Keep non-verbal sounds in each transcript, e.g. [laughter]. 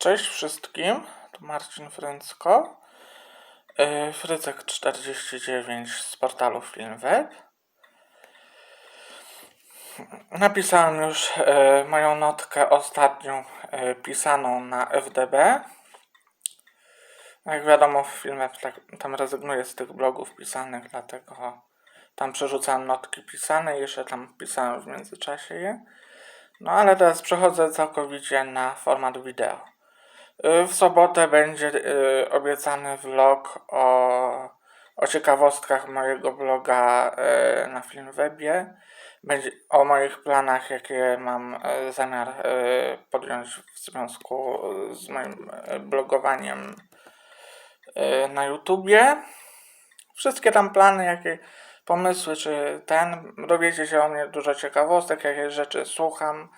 Cześć wszystkim, tu Marcin Fręcko, yy, Frycek49 z portalu Filmweb. Napisałem już yy, moją notkę ostatnią yy, pisaną na FDB. Jak wiadomo, Filmweb tak, tam rezygnuje z tych blogów pisanych, dlatego tam przerzucałem notki pisane i jeszcze tam pisałem w międzyczasie je. No ale teraz przechodzę całkowicie na format wideo. Y, W sobotę będzie y, obiecany vlog o, o ciekawostkach mojego bloga y, na Filmwebie. Będzie o moich planach, jakie mam zamiar podjąć w związku z moim blogowaniem na YouTubie. Wszystkie tam plany, jakie pomysły, czy ten, dowiecie się o mnie dużo ciekawostek, jakie rzeczy słucham,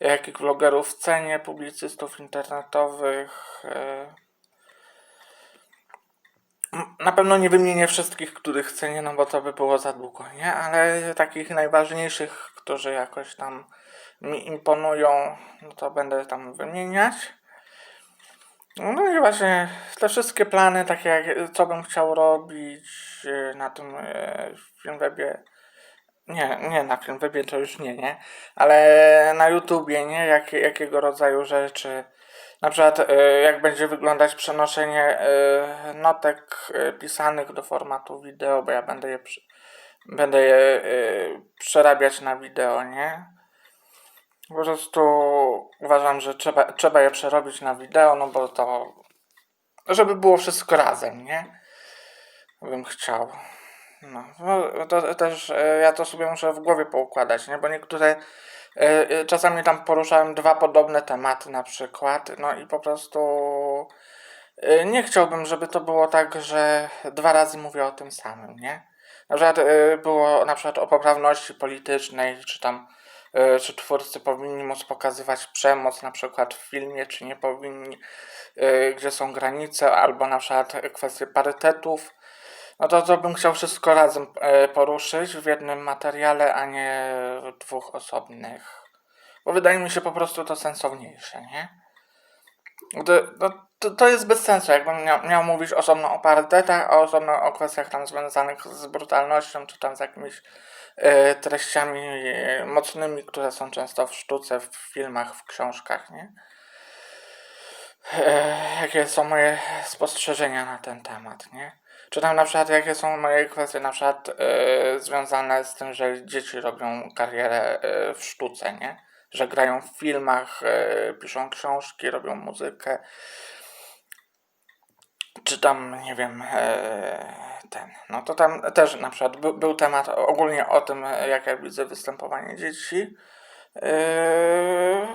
jakich vlogerów cenię, publicystów internetowych. e. Na pewno nie wymienię wszystkich, których cenię, no bo to by było za długo, nie? Ale takich najważniejszych, którzy jakoś tam mi imponują, no to będę tam wymieniać. No i właśnie te wszystkie plany, takie jak co bym chciał robić e, na tym e, Filmwebie, nie, nie na Filmwebie to już nie, nie, ale na YouTubie, nie, jak, jakiego rodzaju rzeczy, na przykład e, jak będzie wyglądać przenoszenie e, notek e, pisanych do formatu wideo, bo ja będę je, będę je przerabiać na wideo, nie, po prostu uważam, że trzeba, trzeba je przerobić na wideo, no bo to, żeby było wszystko razem, nie? Bym chciał. No, no to też e, ja to sobie muszę w głowie poukładać, nie? Bo niektóre, e, czasami tam poruszałem dwa podobne tematy na przykład, no i po prostu e, nie chciałbym, żeby to było tak, że dwa razy mówię o tym samym, nie? Na przykład było na przykład o poprawności politycznej, czy tam czy twórcy powinni móc pokazywać przemoc na przykład w filmie, czy nie powinni, gdzie są granice, albo na przykład kwestie parytetów. No to, to bym chciał wszystko razem e, poruszyć w jednym materiale, a nie w dwóch osobnych. Bo wydaje mi się po prostu to sensowniejsze, nie? To, no, to, to jest bez sensu, jakbym miał, miał mówić osobno o parytetach, a osobno o kwestiach tam związanych z brutalnością, czy tam z jakimiś e, treściami e, mocnymi, które są często w sztuce, w filmach, w książkach, nie? Jakie są moje spostrzeżenia na ten temat, nie? Czy tam na przykład jakie są moje kwestie na przykład e, związane z tym, że dzieci robią karierę e, w sztuce, nie? Że grają w filmach, e, piszą książki, robią muzykę. Czy tam, nie wiem, e, ten. No to tam też na przykład by, był temat ogólnie o tym, jak ja widzę występowanie dzieci e,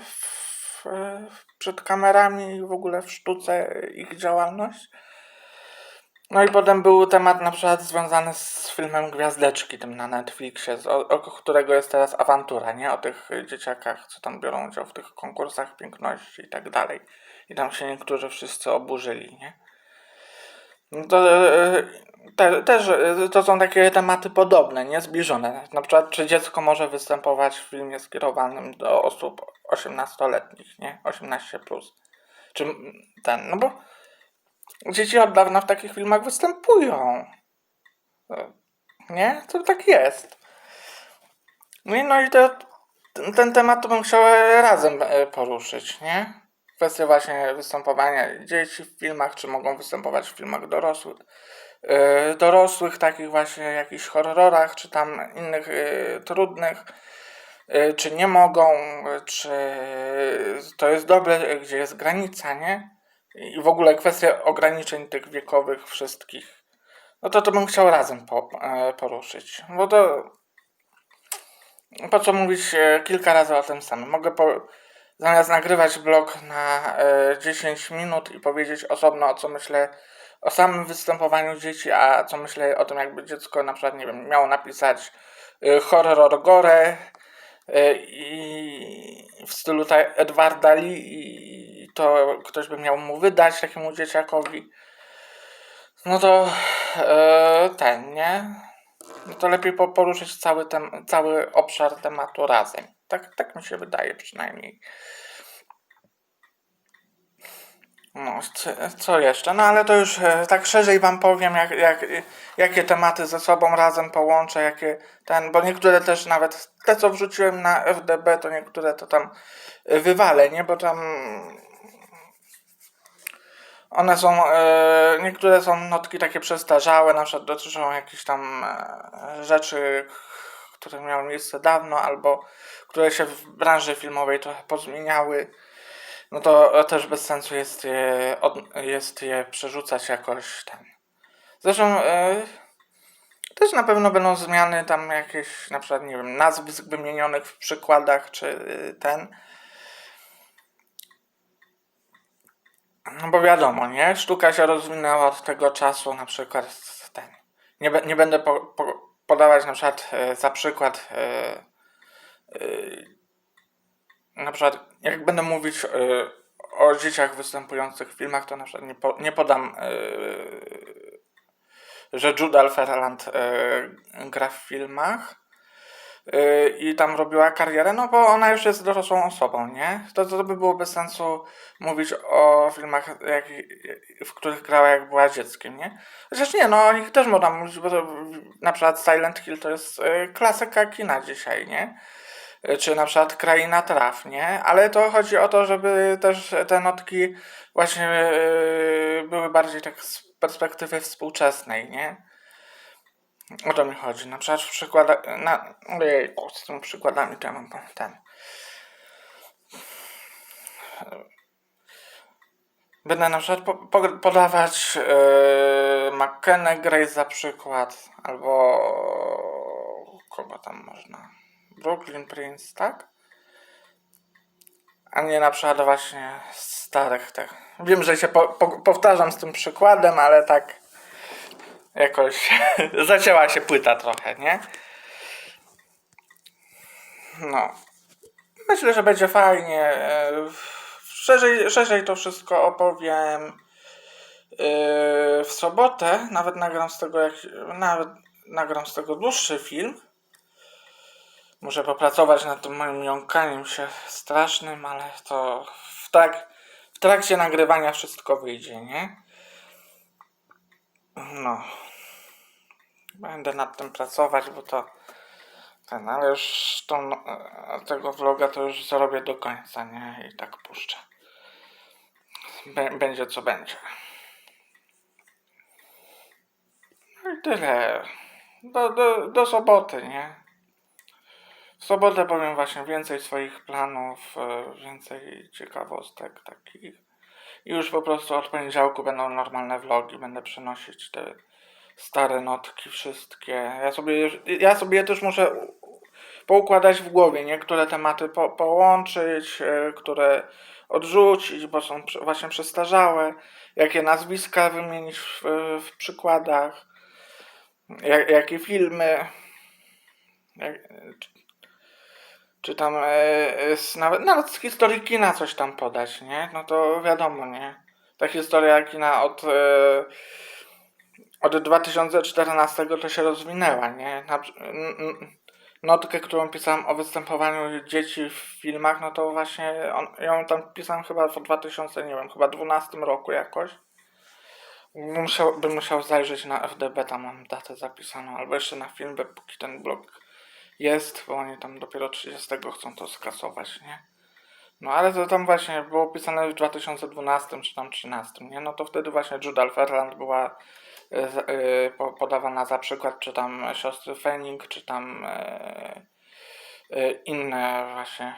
w, e, przed kamerami i w ogóle w sztuce ich działalność. No i potem był temat na przykład związany z filmem Gwiazdeczki, tym na Netflixie, o, o którego jest teraz awantura, nie? O tych dzieciakach, co tam biorą udział w tych konkursach piękności i tak dalej. I tam się niektórzy wszyscy oburzyli, nie? No to e, te, też e, to są takie tematy podobne, nie zbliżone. Na przykład, czy dziecko może występować w filmie skierowanym do osób 18-letnich, nie? 18 plus. Czy ten, no bo dzieci od dawna w takich filmach występują. E, Nie? To tak jest. No i, no i to, ten, ten temat to bym chciał razem e, poruszyć, nie? Kwestia właśnie występowania dzieci w filmach, czy mogą występować w filmach dorosłych. e, dorosłych, takich właśnie jakichś horrorach, czy tam innych e, trudnych, e, czy nie mogą, e, czy to jest dobre, gdzie jest granica, nie? I w ogóle kwestia ograniczeń tych wiekowych wszystkich. No to to bym chciał razem po, e, poruszyć. Bo to po co mówić e, kilka razy o tym samym? Mogę po, zamiast nagrywać blog na e, 10 minut i powiedzieć osobno, o co myślę o samym występowaniu dzieci, a co myślę o tym, jakby dziecko na przykład, nie wiem, miało napisać e, horror gore e, i w stylu ta Edwarda Lee i to ktoś by miał mu wydać takiemu dzieciakowi. No to e, ten, nie? No to lepiej po, poruszyć cały, tem, cały obszar tematu razem. Tak, tak mi się wydaje przynajmniej. No, co, jeszcze? No ale to już e, tak szerzej wam powiem, jak, jak, jakie tematy ze sobą razem połączę, jakie ten, bo niektóre też nawet te, co wrzuciłem na FDB, to niektóre to tam wywalę, nie? Bo tam one są, e, niektóre są notki takie przestarzałe, na przykład dotyczą jakichś tam e, rzeczy, które miały miejsce dawno, albo które się w branży filmowej trochę pozmieniały no to też bez sensu jest je, jest je przerzucać jakoś ten. Zresztą e, też na pewno będą zmiany tam jakieś, na przykład, nie wiem, nazwisk wymienionych w przykładach, czy e, ten. No bo wiadomo, nie? Sztuka się rozwinęła od tego czasu, na przykład ten. Nie, nie będę po, po, podawać na przykład e, za przykład e, e, na przykład jak będę mówić y, o dzieciach występujących w filmach, to na przykład nie, po, nie podam, y, że Judah Ferland y, gra w filmach i tam robiła karierę, no bo ona już jest dorosłą osobą, nie? To, to by było bez sensu mówić o filmach, jak, w których grała jak była dzieckiem, nie? Chociaż nie, no o nich też można mówić, bo to, na przykład Silent Hill to jest klasyka kina dzisiaj, nie? czy na przykład Kraina Traw, nie? Ale to chodzi o to, żeby też te notki właśnie były bardziej tak z perspektywy współczesnej, nie? O to mi chodzi. Na przykład w przykładach, na, ojej, z tymi przykładami to ja mam ten. Będę na przykład po, po, podawać yy, McKenna Grace za przykład, albo kogo tam można. Brooklyn Prince, tak? A nie na przykład właśnie starych tych. Wiem, że się po, po, powtarzam z tym przykładem, ale tak jakoś [laughs] zacięła się płyta trochę, nie? No. Myślę, że będzie fajnie. Szerzej, szerzej to wszystko opowiem e, w sobotę. Nawet nagram z tego, jak, nawet nagram z tego dłuższy film. Muszę popracować nad tym moim jąkaniem się strasznym, ale to w, tak, w trakcie nagrywania wszystko wyjdzie, nie? No. Będę nad tym pracować, bo to ten, ale już tą, e, tego vloga to już zrobię do końca, nie? I tak puszczę. będzie co będzie. No i tyle. Do, do, do soboty, nie? W sobotę powiem właśnie więcej swoich planów, e, więcej ciekawostek takich. I już po prostu od poniedziałku będą normalne vlogi, będę przenosić te stare notki wszystkie. Ja sobie, ja sobie też muszę poukładać w głowie, niektóre tematy po, połączyć, e, które odrzucić, bo są właśnie przestarzałe, jakie nazwiska wymienić w, w przykładach, jak, jakie filmy, jak, czy tam e, nawet, nawet z historii kina coś tam podać, nie? No to wiadomo, nie? Ta historia kina od, e, od 2014 to się rozwinęła, nie? Na, notkę, którą pisałem o występowaniu dzieci w filmach, no to właśnie on, ją tam pisałem chyba w 2000, nie wiem, chyba 12 roku jakoś. Musiał, bym musiał zajrzeć na FDB, tam mam datę zapisaną, albo jeszcze na film, póki ten blog jest, bo oni tam dopiero 30 chcą to skasować, nie? No ale to tam właśnie było pisane w 2012 czy tam 13, nie? No to wtedy właśnie Judal Ferland była podawana za przykład, czy tam siostry Fenning, czy tam yy, inne właśnie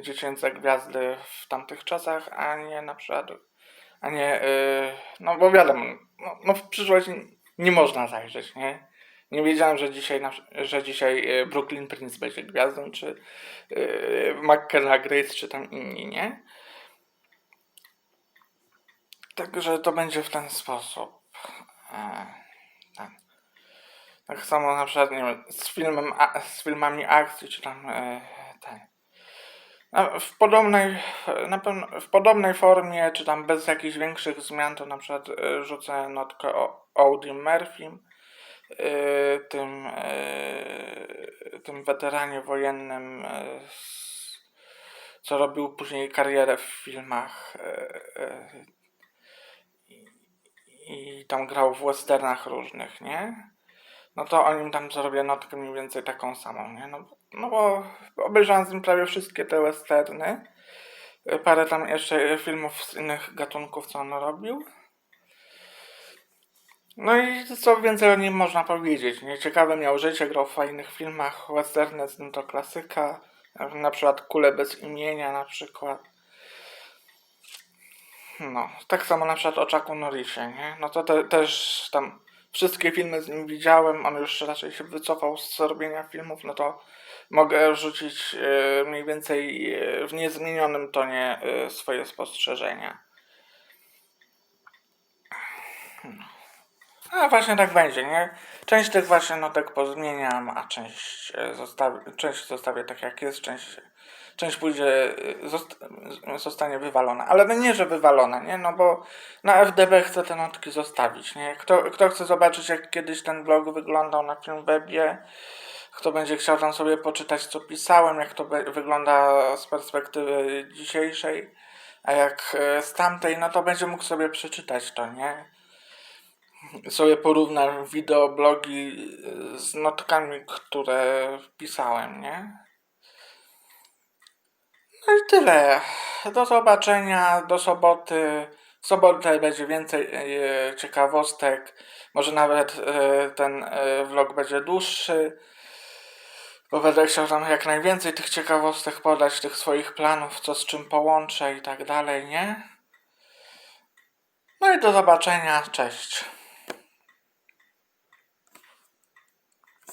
dziecięce gwiazdy w tamtych czasach, a nie na przykład, a nie, no bo wiadomo, no, no w przyszłość nie można zajrzeć, nie? Nie wiedziałem, że dzisiaj, że dzisiaj Brooklyn Prince będzie gwiazdą, czy McKenna Grace, czy tam inni, nie? Także to będzie w ten sposób. E, tak. tak samo na przykład, nie wiem, z, filmem, a, z filmami akcji, czy tam e, ten. W podobnej, na pewno, w podobnej formie, czy tam bez jakichś większych zmian, to na przykład e, rzucę notkę o Audi Murphy Y, tym, y, tym weteranie wojennym y, z, co robił później karierę w filmach e, e, i, tam grał w westernach różnych, nie? No to o nim tam zrobię notkę mniej więcej taką samą, nie? No, no bo obejrzałem z nim prawie wszystkie te westerny. Parę tam jeszcze filmów z innych gatunków, co on robił. No i co więcej o nim można powiedzieć, nie? Ciekawe miał życie, grał w fajnych filmach, westerny z nim to klasyka, na przykład Kule bez imienia na przykład. No, tak samo na przykład o Chucku Norrisie, nie? No to te, też tam wszystkie filmy z nim widziałem, on już raczej się wycofał z robienia filmów, no to mogę rzucić e, mniej więcej e, w niezmienionym tonie e, swoje spostrzeżenia. A właśnie tak będzie, nie? Część tych właśnie notek pozmieniam, a część, e, zostawi, część zostawię tak jak jest, część, część pójdzie, e, zost, zostanie wywalona. Ale no nie, że wywalona, nie? No bo na FDB chcę te notki zostawić, nie? Kto, kto chce zobaczyć, jak kiedyś ten blog wyglądał na Filmwebie, kto będzie chciał tam sobie poczytać, co pisałem, jak to wygląda z perspektywy dzisiejszej, a jak e, z tamtej, no to będzie mógł sobie przeczytać to, nie? sobie porównam wideoblogi y, z notkami, które pisałem, nie? No i tyle. Do zobaczenia, do soboty. W sobotę będzie więcej e, ciekawostek. Może nawet e, ten e, vlog będzie dłuższy. Bo będę chciał tam jak najwięcej tych ciekawostek podać, tych swoich planów, co z czym połączę i tak dalej, nie? No i do zobaczenia. Cześć.